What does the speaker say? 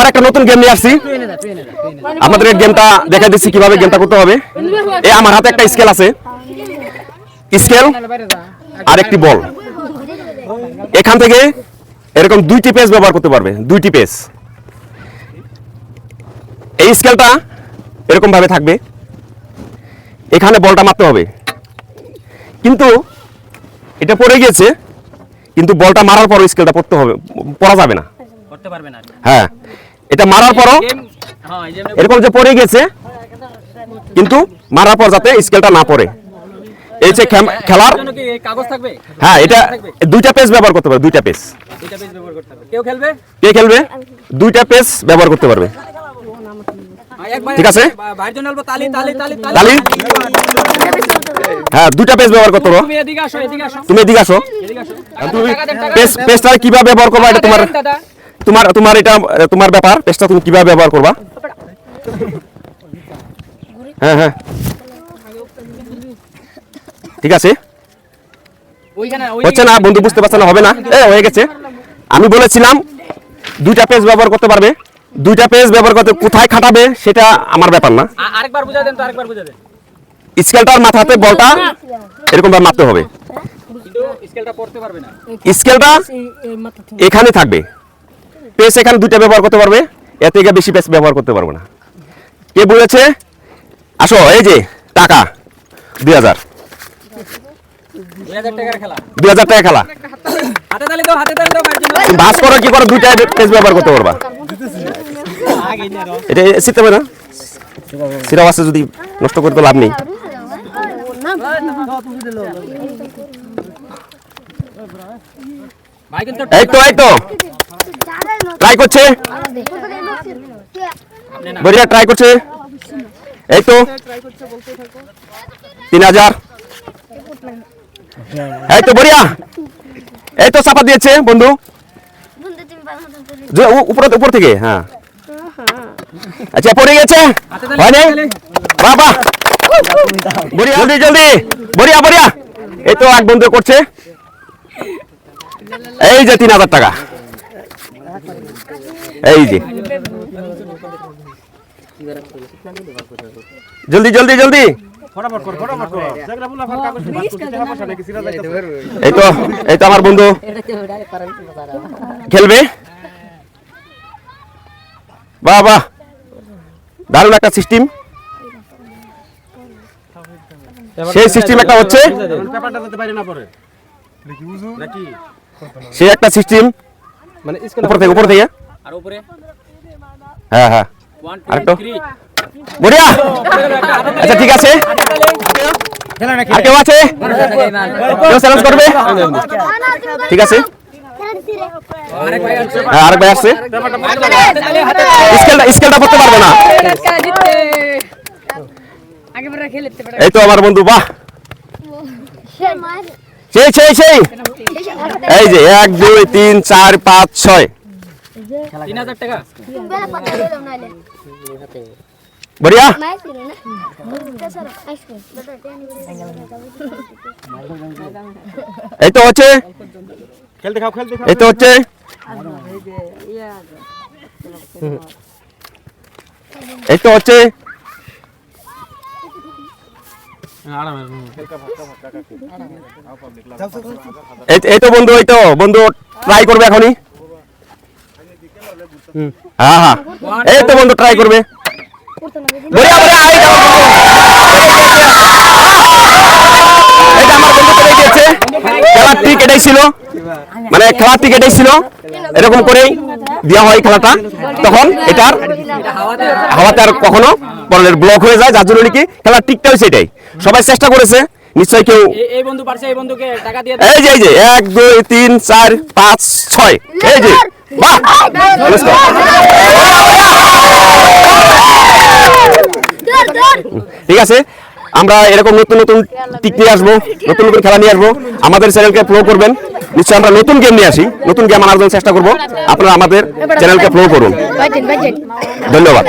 আবার একটা নতুন গেম নিয়ে আসছি। আপনাদের গেমটা দেখা দিচ্ছি কীভাবে গেমটা করতে হবে। এই আমার হাতে একটা স্কেল আছে। স্কেল আর একটি বল এখান থেকে এরকম দুইটি পেজ ব্যবহার করতে পারবে দুইটি পেজ এই স্কেলটা এরকম ভাবে থাকবে। এখানে বলটা মারতে হবে। কিন্তু এটা পড়ে গিয়েছে কিন্তু বলটা মারার পর স্কেলটা পড়তে হবে পড়া যাবে না। করতে পারবে না হ্যাঁ। এটা মারার পরও হ্যাঁ এরকম যে পড়ে গেছে কিন্তু মারার পর যাতে স্কেলটা না পড়ে। এই যে খেলার হ্যাঁ এটা দুইটা পেজ ব্যবহার করতে পারবে দুইটা পেজ কে খেলবে? দুইটা পেজ ব্যবহার করতে পারবে। ঠিক আছে। তালি হ্যাঁ দুইটা পেজ ব্যবহার করতে পারো। তুমি এদিকে আসো তুমি পেজ পেজটা কীভাবে ব্যবহার করবা এটা তোমার তোমার তোমার এটা তোমার ব্যাপার পেজটা তুমি কীভাবে ব্যবহার করবা? হ্যাঁ হ্যাঁ। ঠিক আছে? হচ্ছে না বন্ধু বুঝতে পারছে না হবে না। এ হয়ে গেছে। আমি বলেছিলাম দুইটা পেজ ব্যবহার করতে পারবে। দুইটা পেজ ব্যবহার করতে কোথায় খাটাবে সেটা আমার ব্যাপার না। আরেকবার বুঝা দেন তো আরেকবার বুঝা দেন। স্কেলটার মাথাতে বলটা এরকম ভাবে মারতে হবে। স্কেলটা পড়তে পারবে না। স্কেলটা এখানে থাকবে। পেজ এখানে দুইটা ব্যবহার করতে পারবে, এর থেকে বেশি পেজ ব্যবহার করতে পারবে না। কে বলেছে? আসো, এই যে, টাকা, দুই হাজার। দুই হাজার টাকা খেলা। ভাস কি দুইটা ব্যবহার করতে না? যদি নষ্ট লাভ নেই। এই তো এই তো। ট্রাই করছে? বড়িয়া ট্রাই করছে? এই তো। তিন হাজার। এই তো বড়িয়া। এই তো চাপা দিয়েছে, বন্ধু। উপর উপর থেকে হ্যাঁ। আচ্ছা পড়ে গেছে? হয় নাই? বড়িয়া। জলদি জলদি। বড়িয়া বড়িয়া। এই তো এক বন্ধু করছে। এই যে তিন হাজার টাকা। এই যে। জলদি জলদি জলদি। এই তো এই তো আমার বন্ধু। খেলবে? বাহ বাহ। দারুণ একটা সিস্টেম সেই সিস্টেম একটা হচ্ছে সে একটা সিস্টেম মানে উপর থেকে উপর থেকে আর উপরে হ্যাঁ হ্যাঁ 1 আরেকটু। 2 3 বড়িয়া আচ্ছা ঠিক আছে আর কেউ আছে কেউ চ্যালেঞ্জ করবে ঠিক আছে আরেক ভাই আছে হ্যাঁ আরেক ভাই আসছে হাতে তালি হাতে তালি স্কেলটা স্কেলটা করতে পারবে না আগে বড় খেলতে পারে এই তো আমার বন্ধু বাহ সেই সেই সেই এই যে এক দুই তিন চার পাঁচ ছয়। 3000 টাকা? বড়িয়া? এই তো হচ্ছে। খেলতে খাও। এই তো হচ্ছে। এই তো হচ্ছে। এই- তো বন্ধু, এই তো। বন্ধু ট্রাই করবে এখনই? হ্যাঁ হ্যাঁ। এই তো বন্ধু ট্রাই করবে। খেলার ঠিক এটাই ছিল। মানে খেলার ঠিক এটাই ছিল। এরকম করেই দেওয়া হয় খেলাটা। তখন এটার হাওয়াতে আর কখনো বলের ব্লক হয়ে যায়। যার জন্য নাকি খেলার ঠিকটা হয়েছে এটাই। সবাই চেষ্টা করেছে। নিশ্চয়ই কেউ এই বন্ধু পারছে এই বন্ধুকে টাকা দিয়ে এই যে এই যে এক দুই তিন চার পাঁচ ছয়। এই যে বাহ. ঠিক আছে আমরা এরকম নতুন নতুন টিক নিয়ে আসব নতুন নতুন খেলা নিয়ে আসব। আমাদের চ্যানেলকে ফলো করবেন। নিশ্চয়ই আমরা নতুন গেম নিয়ে আসি। নতুন গেম আনার জন্য চেষ্টা করব। আপনারা আমাদের চ্যানেলকে ফলো করুন। ধন্যবাদ।